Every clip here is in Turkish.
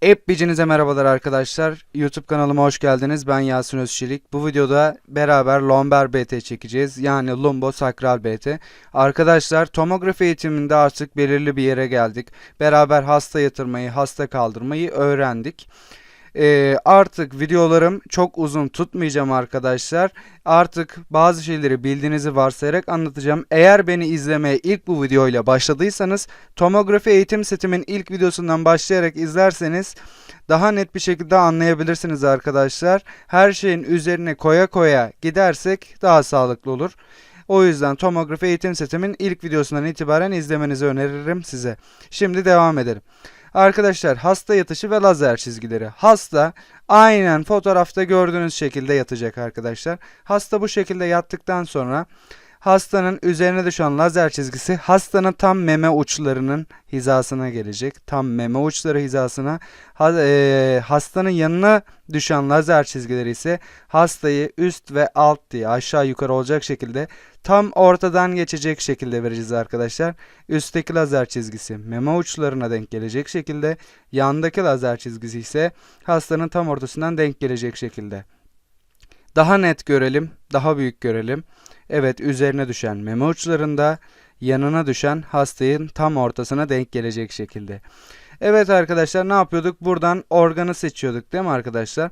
Hepinize merhabalar arkadaşlar. YouTube kanalıma hoş geldiniz. Ben Yasin Özçelik. Bu videoda beraber lomber BT çekeceğiz. Yani lumbo sakral BT. Arkadaşlar tomografi eğitiminde artık belirli bir yere geldik. Beraber hasta yatırmayı, hasta kaldırmayı öğrendik. Ee, artık videolarım çok uzun tutmayacağım arkadaşlar. Artık bazı şeyleri bildiğinizi varsayarak anlatacağım. Eğer beni izlemeye ilk bu videoyla başladıysanız tomografi eğitim setimin ilk videosundan başlayarak izlerseniz daha net bir şekilde anlayabilirsiniz arkadaşlar. Her şeyin üzerine koya koya gidersek daha sağlıklı olur. O yüzden tomografi eğitim setimin ilk videosundan itibaren izlemenizi öneririm size. Şimdi devam edelim. Arkadaşlar hasta yatışı ve lazer çizgileri. Hasta aynen fotoğrafta gördüğünüz şekilde yatacak arkadaşlar. Hasta bu şekilde yattıktan sonra hastanın üzerine düşen lazer çizgisi hastanın tam meme uçlarının hizasına gelecek. Tam meme uçları hizasına. E, hastanın yanına düşen lazer çizgileri ise hastayı üst ve alt diye aşağı yukarı olacak şekilde tam ortadan geçecek şekilde vereceğiz arkadaşlar. Üstteki lazer çizgisi meme uçlarına denk gelecek şekilde, yandaki lazer çizgisi ise hastanın tam ortasından denk gelecek şekilde. Daha net görelim, daha büyük görelim. Evet, üzerine düşen meme uçlarında, yanına düşen hastayın tam ortasına denk gelecek şekilde. Evet arkadaşlar ne yapıyorduk? Buradan organı seçiyorduk değil mi arkadaşlar?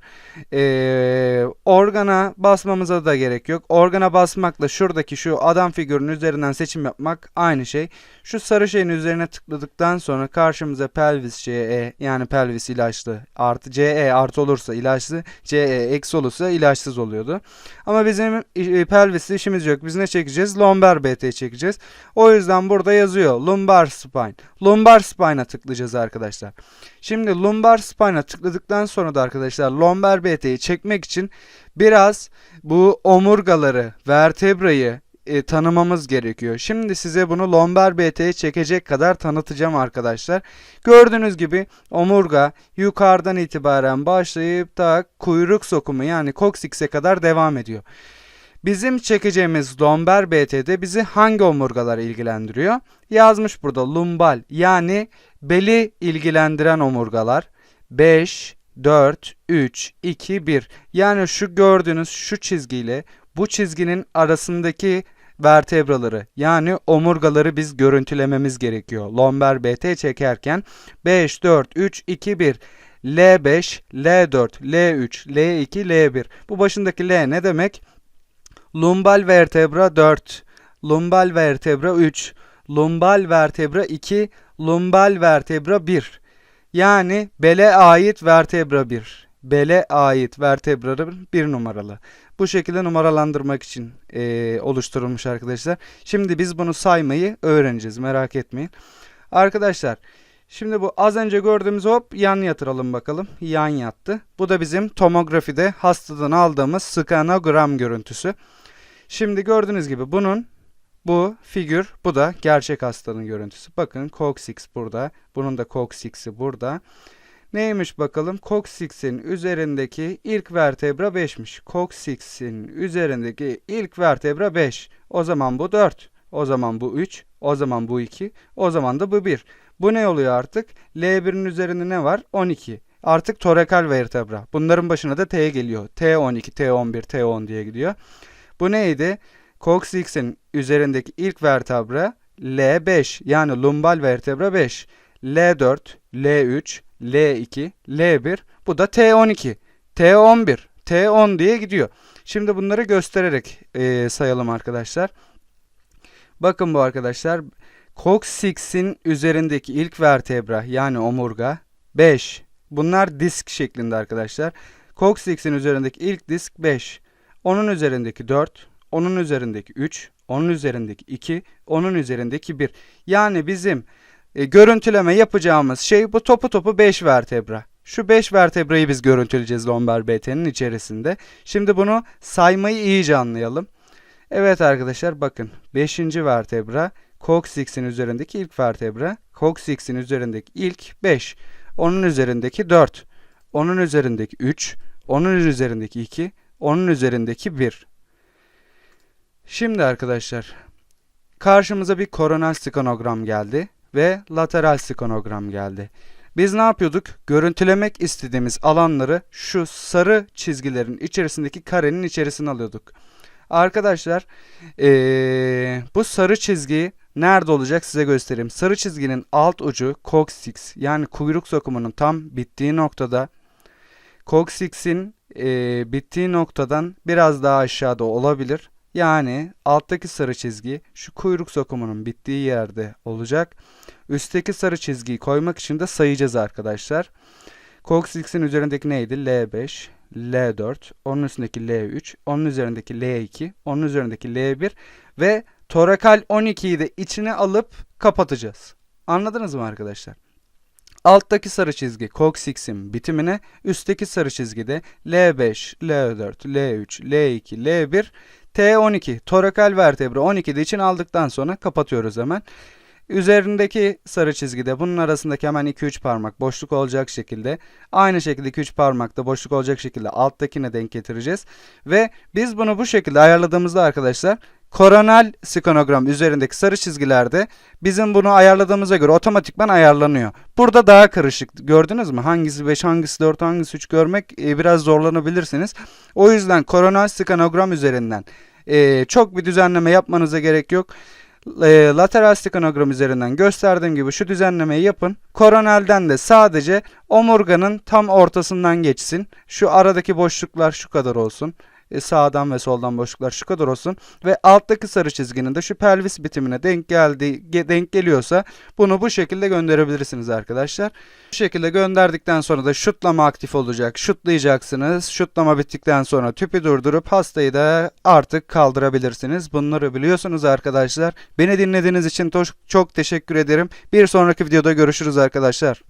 Ee, organa basmamıza da gerek yok. Organa basmakla şuradaki şu adam figürünün üzerinden seçim yapmak aynı şey. Şu sarı şeyin üzerine tıkladıktan sonra karşımıza pelvis CE yani pelvis ilaçlı artı CE artı olursa ilaçlı CE eksi olursa ilaçsız oluyordu. Ama bizim e, pelvisli işimiz yok. Biz ne çekeceğiz? Lombar BT çekeceğiz. O yüzden burada yazıyor lumbar spine. Lumbar spine'a tıklayacağız arkadaşlar. Şimdi lumbar spine'a tıkladıktan sonra da arkadaşlar lombar BT'yi çekmek için biraz bu omurgaları, vertebrayı e, tanımamız gerekiyor. Şimdi size bunu lombar BT'ye çekecek kadar tanıtacağım arkadaşlar. Gördüğünüz gibi omurga yukarıdan itibaren başlayıp da kuyruk sokumu yani koksiks'e kadar devam ediyor. Bizim çekeceğimiz lombar BT'de bizi hangi omurgalar ilgilendiriyor? Yazmış burada lumbal yani beli ilgilendiren omurgalar 5, 4, 3, 2, 1. Yani şu gördüğünüz şu çizgiyle bu çizginin arasındaki vertebraları yani omurgaları biz görüntülememiz gerekiyor. Lombar BT çekerken 5, 4, 3, 2, 1. L5, L4, L3, L2, L1. Bu başındaki L ne demek? Lumbal vertebra 4, lumbal vertebra 3, lumbal vertebra 2, lumbal vertebra 1. Yani bele ait vertebra 1. Bele ait vertebra 1 numaralı. Bu şekilde numaralandırmak için e, oluşturulmuş arkadaşlar. Şimdi biz bunu saymayı öğreneceğiz. Merak etmeyin. Arkadaşlar şimdi bu az önce gördüğümüz hop yan yatıralım bakalım. Yan yattı. Bu da bizim tomografide hastadan aldığımız skanogram görüntüsü. Şimdi gördüğünüz gibi bunun bu figür, bu da gerçek hastanın görüntüsü. Bakın coccyx burada. Bunun da coccyx'i burada. Neymiş bakalım? Coccyx'in üzerindeki ilk vertebra 5'miş. Coccyx'in üzerindeki ilk vertebra 5. O zaman bu 4. O zaman bu 3. O zaman bu 2. O zaman da bu 1. Bu ne oluyor artık? L1'in üzerinde ne var? 12. Artık torakal vertebra. Bunların başına da T geliyor. T12, T11, T10 diye gidiyor. Bu neydi? Coccyx'in üzerindeki ilk vertebra L5 yani lumbal vertebra 5. L4, L3, L2, L1 bu da T12, T11, T10 diye gidiyor. Şimdi bunları göstererek e, sayalım arkadaşlar. Bakın bu arkadaşlar Coccyx'in üzerindeki ilk vertebra yani omurga 5. Bunlar disk şeklinde arkadaşlar. Coccyx'in üzerindeki ilk disk 5. Onun üzerindeki 4, onun üzerindeki 3, onun üzerindeki 2, onun üzerindeki 1. Yani bizim e, görüntüleme yapacağımız şey bu topu topu 5 vertebra. Şu 5 vertebrayı biz görüntüleyeceğiz lombar BT'nin içerisinde. Şimdi bunu saymayı iyice anlayalım. Evet arkadaşlar bakın 5. vertebra Coccyx'in üzerindeki ilk vertebra. Coccyx'in üzerindeki ilk 5. Onun üzerindeki 4. Onun üzerindeki 3. Onun üzerindeki 2. Onun üzerindeki 1. Şimdi arkadaşlar karşımıza bir koronal skanogram geldi ve lateral skanogram geldi. Biz ne yapıyorduk? Görüntülemek istediğimiz alanları şu sarı çizgilerin içerisindeki karenin içerisine alıyorduk. Arkadaşlar eee, bu sarı çizgi nerede olacak size göstereyim. Sarı çizginin alt ucu coccyx yani kuyruk sokumunun tam bittiği noktada. Coccyx'in eee, bittiği noktadan biraz daha aşağıda olabilir. Yani alttaki sarı çizgi şu kuyruk sokumunun bittiği yerde olacak. Üstteki sarı çizgiyi koymak için de sayacağız arkadaşlar. Coccyx'in üzerindeki neydi? L5, L4, onun üstündeki L3, onun üzerindeki L2, onun üzerindeki L1 ve torakal 12'yi de içine alıp kapatacağız. Anladınız mı arkadaşlar? Alttaki sarı çizgi coccyx'in bitimine, üstteki sarı çizgi de L5, L4, L3, L2, L1, T12 torakal vertebra 12'de için aldıktan sonra kapatıyoruz hemen. Üzerindeki sarı çizgide bunun arasındaki hemen 2-3 parmak boşluk olacak şekilde aynı şekilde 2-3 parmakta boşluk olacak şekilde alttakine denk getireceğiz. Ve biz bunu bu şekilde ayarladığımızda arkadaşlar koronal skonogram üzerindeki sarı çizgilerde bizim bunu ayarladığımıza göre otomatikman ayarlanıyor. Burada daha karışık gördünüz mü? Hangisi 5 hangisi 4 hangisi 3 görmek e, biraz zorlanabilirsiniz. O yüzden koronal skonogram üzerinden e, çok bir düzenleme yapmanıza gerek yok e, lateral skanogram üzerinden gösterdiğim gibi şu düzenlemeyi yapın. Koronelden de sadece omurganın tam ortasından geçsin. Şu aradaki boşluklar şu kadar olsun. E, sağdan ve soldan boşluklar şu kadar olsun ve alttaki sarı çizginin de şu pelvis bitimine denk geldiği ge- denk geliyorsa bunu bu şekilde gönderebilirsiniz arkadaşlar. Bu şekilde gönderdikten sonra da şutlama aktif olacak. Şutlayacaksınız. Şutlama bittikten sonra tüpü durdurup hastayı da artık kaldırabilirsiniz. Bunları biliyorsunuz arkadaşlar. Beni dinlediğiniz için çok teşekkür ederim. Bir sonraki videoda görüşürüz arkadaşlar.